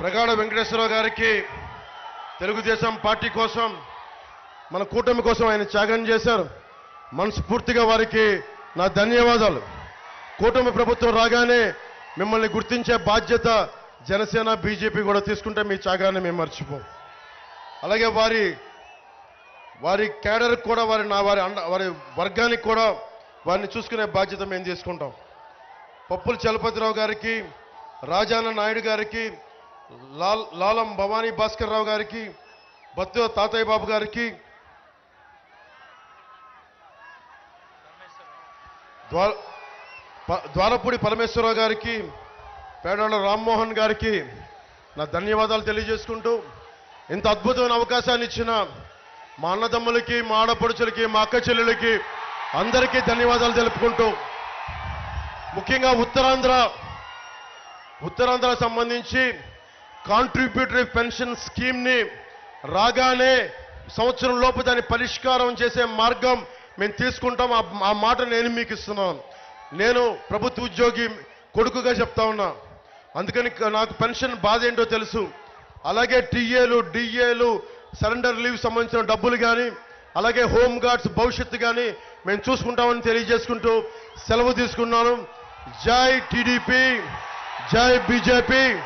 ప్రగాఢ వెంకటేశ్వరరావు గారికి తెలుగుదేశం పార్టీ కోసం మన కూటమి కోసం ఆయన త్యాగం చేశారు. మనస్ఫూర్తిగా వారికి నా ధన్యవాదాలు. కూటమి ప్రభుత్వం రాగానే మిమ్మల్ని గుర్తించే బాధ్యత జనసేన బీజేపీ కూడా తీసుకుంటే మీ త్యాగాన్ని మేము మర్చిపోం. అలాగే వారి వారి క్యాడర్ కూడా వారి నా వారి అండ వారి వర్గానికి కూడా వారిని చూసుకునే బాధ్యత మేము తీసుకుంటాం. పప్పుల చలపతిరావు గారికి రాజాన నాయుడు గారికి లాల్ లాలం భవానీ భాస్కర్ రావు గారికి బత్తు తాతయ్య బాబు గారికి ద్వారపూడి పరమేశ్వరరావు గారికి పేడోళ్ళ రామ్మోహన్ గారికి నా ధన్యవాదాలు తెలియజేసుకుంటూ ఇంత అద్భుతమైన అవకాశాన్ని ఇచ్చిన మా అన్నదమ్ములకి మా ఆడపడుచులకి మా అక్క చెల్లెలకి అందరికీ ధన్యవాదాలు తెలుపుకుంటూ ముఖ్యంగా ఉత్తరాంధ్ర ఉత్తరాంధ్ర సంబంధించి కాంట్రిబ్యూటరీ పెన్షన్ స్కీమ్ని రాగానే సంవత్సరం లోపు దాన్ని పరిష్కారం చేసే మార్గం మేము తీసుకుంటాం. ఆ- ఆ మాట నేను మీకు ఇస్తున్నాను. నేను ప్రభుత్వ ఉద్యోగి కొడుకుగా చెప్తా ఉన్నా. అందుకని నాకు పెన్షన్ బాధ ఏంటో తెలుసు. అలాగే టీఏలు డిఏలు సరెండర్ లీవ్ సంబంధించిన డబ్బులు కానీ అలాగే హోమ్ గార్డ్స్ భవిష్యత్తు కానీ మేము చూసుకుంటామని తెలియజేసుకుంటూ సెలవు తీసుకున్నాను. జై టీడీపీ జై బీజేపీ.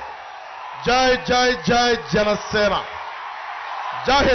జై జై జై జనసేన జై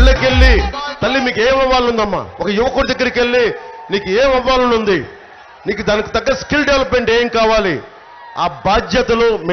ఇళ్ళకెళ్ళి తల్లి మీకు ఏం అవ్వాలనుందమ్మా? ఒక యువకుడి దగ్గరికి వెళ్ళి నీకు ఏం అవ్వాలనుంది? నీకు దానికి తగ్గ స్కిల్ డెవలప్మెంట్ ఏం కావాలి? ఆ బాధ్యతలు